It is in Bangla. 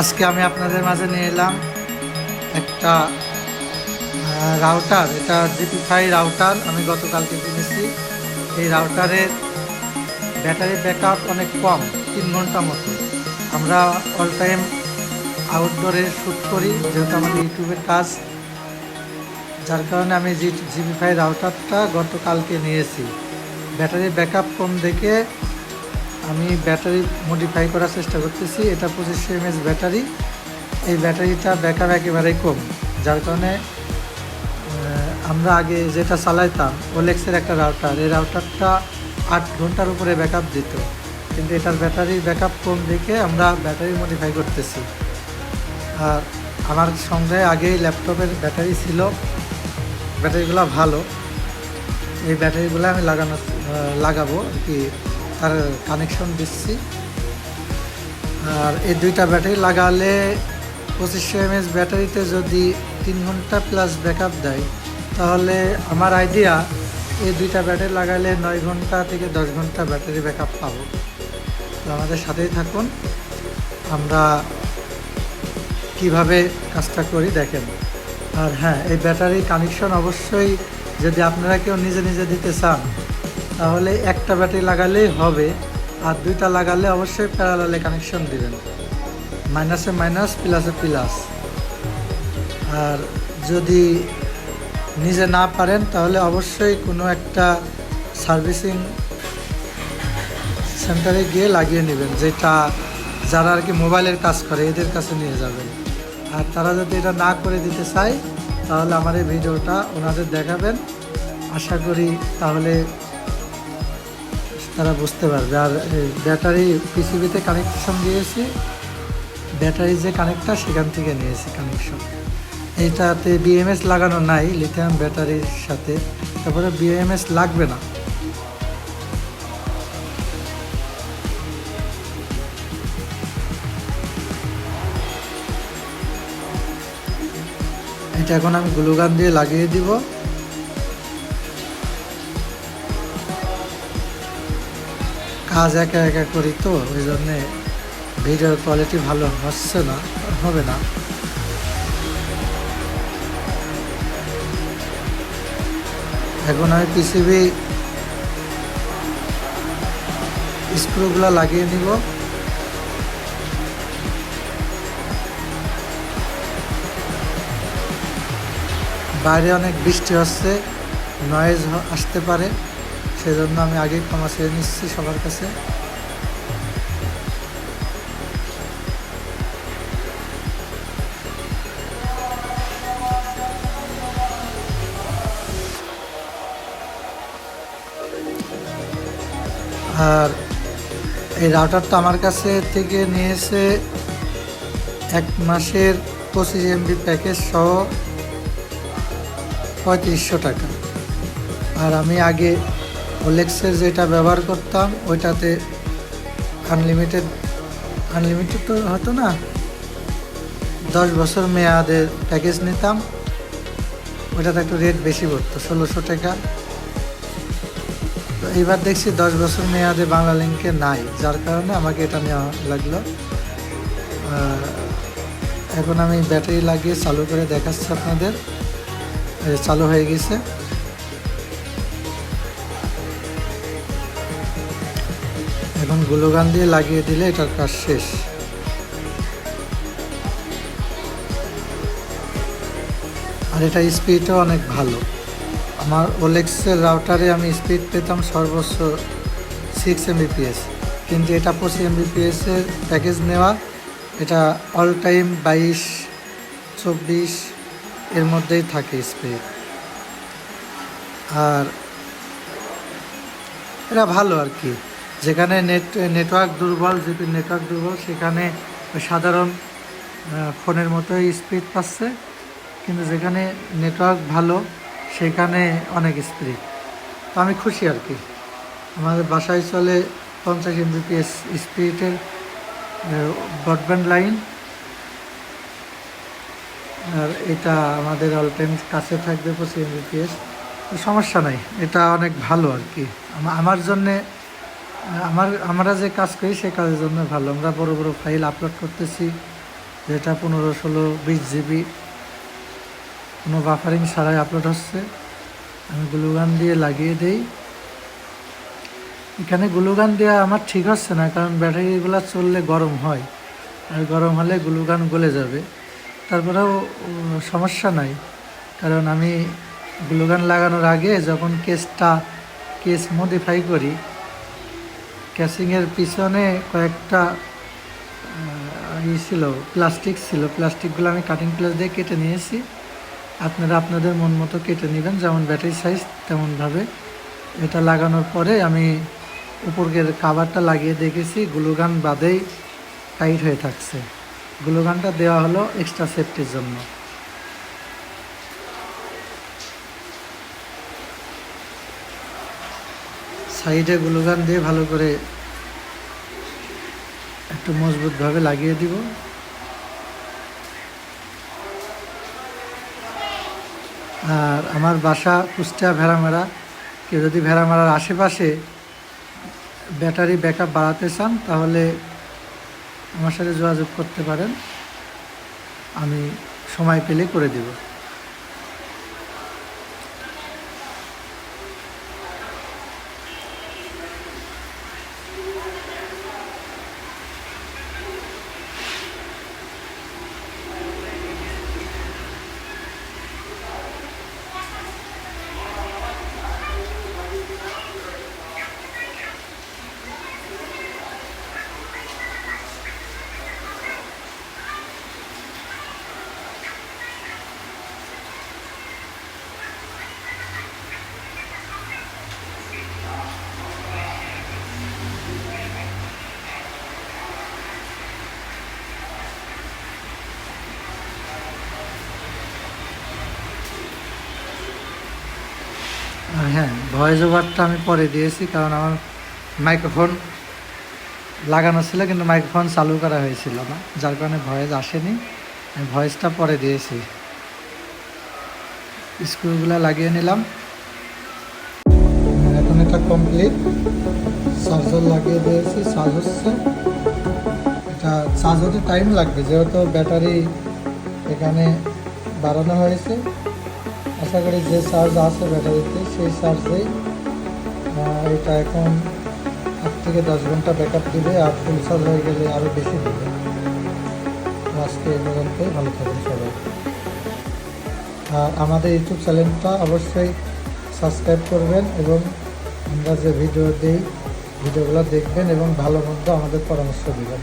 আজকে আমি আপনাদের মাঝে নিয়ে এলাম একটা রাউটার এটা জিপিফাই রাউটার আমি গতকালকে কিনেছি। এই রাউটারের ব্যাটারি ব্যাকআপ অনেক কম, তিন ঘণ্টা মতো। আমরা অল টাইম আউটডোরে শ্যুট করি, যেহেতু আমাদের ইউটিউবের কাজ। যার কারণে আমি জি জিপিফাই রাউটারটা গতকালকে নিয়েছি। ব্যাটারি ব্যাকআপ কম দেখে আমি ব্যাটারি মডিফাই করার চেষ্টা করতেছি। এটা পঁচিশশো এমএস ব্যাটারি। এই ব্যাটারিটা ব্যাকআপ একেবারেই কম। যার কারণে আমরা আগে যেটা চালাইতাম, ওলেক্সের একটা রাউটার এই রাউটারটা আট ঘণ্টার উপরে ব্যাকআপ দিত। কিন্তু এটার ব্যাটারি ব্যাকআপ কম দেখে আমরা ব্যাটারি মডিফাই করতেছি। আর আমার সঙ্গে আগেই ল্যাপটপের ব্যাটারি ছিল। ব্যাটারিগুলো ভালো। এই ব্যাটারিগুলো আমি লাগানো লাগাবো কি। তার কানেকশন দিচ্ছি। আর এই দুইটা ব্যাটারি লাগালে পঁচিশশো এমএস ব্যাটারিতে যদি তিন ঘণ্টা প্লাস ব্যাকআপ দেয়, তাহলে আমার আইডিয়া এই দুইটা ব্যাটারি লাগালে নয় ঘণ্টা থেকে দশ ঘণ্টা ব্যাটারি ব্যাকআপ পাবো। তো আমাদের সাথেই থাকুন। আমরা কীভাবে কাজটা করি দেখেন। আর হ্যাঁ এই ব্যাটারি কানেকশন অবশ্যই যদি আপনারা কেউ নিজে নিজে দিতে চান তাহলে একটা ব্যাটারি লাগালেই হবে, আর দুইটা লাগালে অবশ্যই প্যারালালে কানেকশন দিবেন। মাইনাসে মাইনাস প্লাসে প্লাস আর যদি নিজে না পারেন, তাহলে অবশ্যই কোনো একটা সার্ভিসিং সেন্টারে গিয়ে লাগিয়ে নেবেন, যেটা যারা আর কি মোবাইলের কাজ করে, এদের কাছে নিয়ে যাবেন। আর তারা যদি এটা না করে দিতে চায়, তাহলে আমার এই ভিডিওটা ওনাদের দেখাবেন। আশা করি তাহলে তারা বুঝতে পারবে। আর ব্যাটারি পিসিবিতে কানেকশন দিয়েছি। ব্যাটারি যে কানেক্টটা সেখান থেকে নিয়েছি কানেকশন এইটাতে বিএমএস লাগানো নাই লিথিয়াম ব্যাটারির সাথে। তারপরে বিএমএস লাগবে না। এটা এখন আমি গ্লুগান দিয়ে লাগিয়ে দিব। কাজ একা একা করি তো, ওই জন্যে ভিডিওর কোয়ালিটি ভালো হচ্ছে না, হবে না। এখন আমি পিসিবি স্ক্রুগুলো লাগিয়ে নিব। বাইরে অনেক বৃষ্টি হচ্ছে নয়েজ আসতে পারে। সেজন্য আমি আগেই ক্ষমা চেয়ে নিচ্ছি সবার কাছে। আর এই রাউটারটা আমার কাছে থেকে নিয়েছে এক মাসের পঁচিশ এমবি প্যাকেজ সহ পঁয়ত্রিশশো টাকা। আর আমি আগে ওলেক্সের যেটা ব্যবহার করতাম, ওইটাতে আনলিমিটেড আনলিমিটেড তো হতো না, দশ বছর মেয়াদের প্যাকেজ নিতাম, ওইটাতে একটু রেট বেশি পড়তো, ষোলোশো টাকা। তো এইবার দেখছি দশ বছর মেয়াদে বাংলা লিঙ্কে নাই, যার কারণে আমাকে এটা নেওয়া লাগল। এখন আমি ব্যাটারি লাগিয়ে চালু করে দেখাচ্ছি আপনাদের চালু হয়ে গেছে। এখন গ্লুগান দিয়ে লাগিয়ে দিলে এটার কাজ শেষ। আর এটা স্পিডও অনেক ভালো। আমার ওলেক্সের রাউটারে আমি স্পিড পেতাম সর্বোচ্চ সিক্স এমবিপিএস কিন্তু এটা পঁচিশ এমবিপিএসের প্যাকেজ নেওয়া, এটা অল টাইম বাইশ, চব্বিশ এর মধ্যেই থাকে স্পিড আর এটা ভালো আর কি। যেখানে নেট নেটওয়ার্ক দুর্বল জিপির নেটওয়ার্ক দুর্বল, সেখানে সাধারণ ফোনের মতোই স্পিড পাচ্ছে। কিন্তু যেখানে নেটওয়ার্ক ভালো, সেখানে অনেক স্পিড তো আমি খুশি আর কি। আমাদের বাসায় চলে পঞ্চাশ এমবিপিএস স্পিডের ব্রডব্যান্ড লাইন আর এটা আমাদের অল টাইম কাছে থাকবে পঁচিশ এমবিপিএস সমস্যা নাই, এটা অনেক ভালো আর কি। আমার জন্যে আমার, আমরা যে কাজ করি সে কাজের জন্য ভালো। আমরা বড় বড় ফাইল আপলোড করতেছি, যেটা পনেরো, ষোলো, বিশ জিবি কোনো বাফারিং ছাড়াই আপলোড হচ্ছে। আমি গ্লুগান দিয়ে লাগিয়ে দেই। এখানে গ্লুগান দেওয়া আমার ঠিক হচ্ছে না, কারণ ব্যাটারিগুলো চললে গরম হয়। আর গরম হলে গ্লুগান গলে যাবে। তারপরেও সমস্যা নাই। কারণ আমি গ্লুগান লাগানোর আগে যখন কেসটা কেস মডিফাই করি ক্যাসিংয়ের পিছনে কয়েকটা ই ছিল, প্লাস্টিক ছিল। প্লাস্টিকগুলো আমি কাটিং প্লাস দিয়ে কেটে নিয়েছি। আপনারা আপনাদের মন মতো কেটে নেবেন। যেমন ব্যাটারি সাইজ তেমনভাবে। এটা লাগানোর পরে আমি উপরের কাভারটা লাগিয়ে দেখেছি। গ্লুগান বাদেই টাইট হয়ে থাকছে। গ্লুগানটা দেওয়া হলো এক্সট্রা সেফটির জন্য। সাইডে গ্লুগান দিয়ে ভালো করে একটু মজবুতভাবে লাগিয়ে দিব। আর আমার বাসা কুষ্টিয়া ভেড়ামারা। কেউ যদি ভেড়ামারার আশেপাশে ব্যাটারি ব্যাকআপ বাড়াতে চান, তাহলে আমার সাথে যোগাযোগ করতে পারেন। আমি সময় পেলে করে দিব। হ্যাঁ ভয়েস ওভারটা আমি পরে দিয়েছি, কারণ আমার মাইক্রোফোন লাগানো ছিল, কিন্তু মাইক্রোফোন চালু করা হয়েছিল না, যার কারণে ভয়েস আসেনি। আমি ভয়েসটা পরে দিয়েছি। স্ক্রুগুলো লাগিয়ে নিলাম। এখন এটা কমপ্লিট চার্জার লাগিয়ে দিয়েছি চার্জ হচ্ছে। এটা চার্জ হতে টাইম লাগবে, যেহেতু ব্যাটারি এখানে বাড়ানো হয়েছে। আশা করি যে চার্জ আছে ব্যাটারিতে সেই চার্জেই এটা এখন আট থেকে দশ ঘণ্টা ব্যাকআপ দিবে আর ফুল চার্জ হয়ে গেলে আরও বেশি দিবে। আজকে এই পর্যন্তই, ভালো থাকবেন সবাই। আর আমাদের ইউটিউব চ্যানেলটা অবশ্যই সাবস্ক্রাইব করবেন এবং আমরা যে ভিডিও দিই ভিডিওগুলো দেখবেন এবং ভালো মন্দ আমাদের পরামর্শ দেবেন।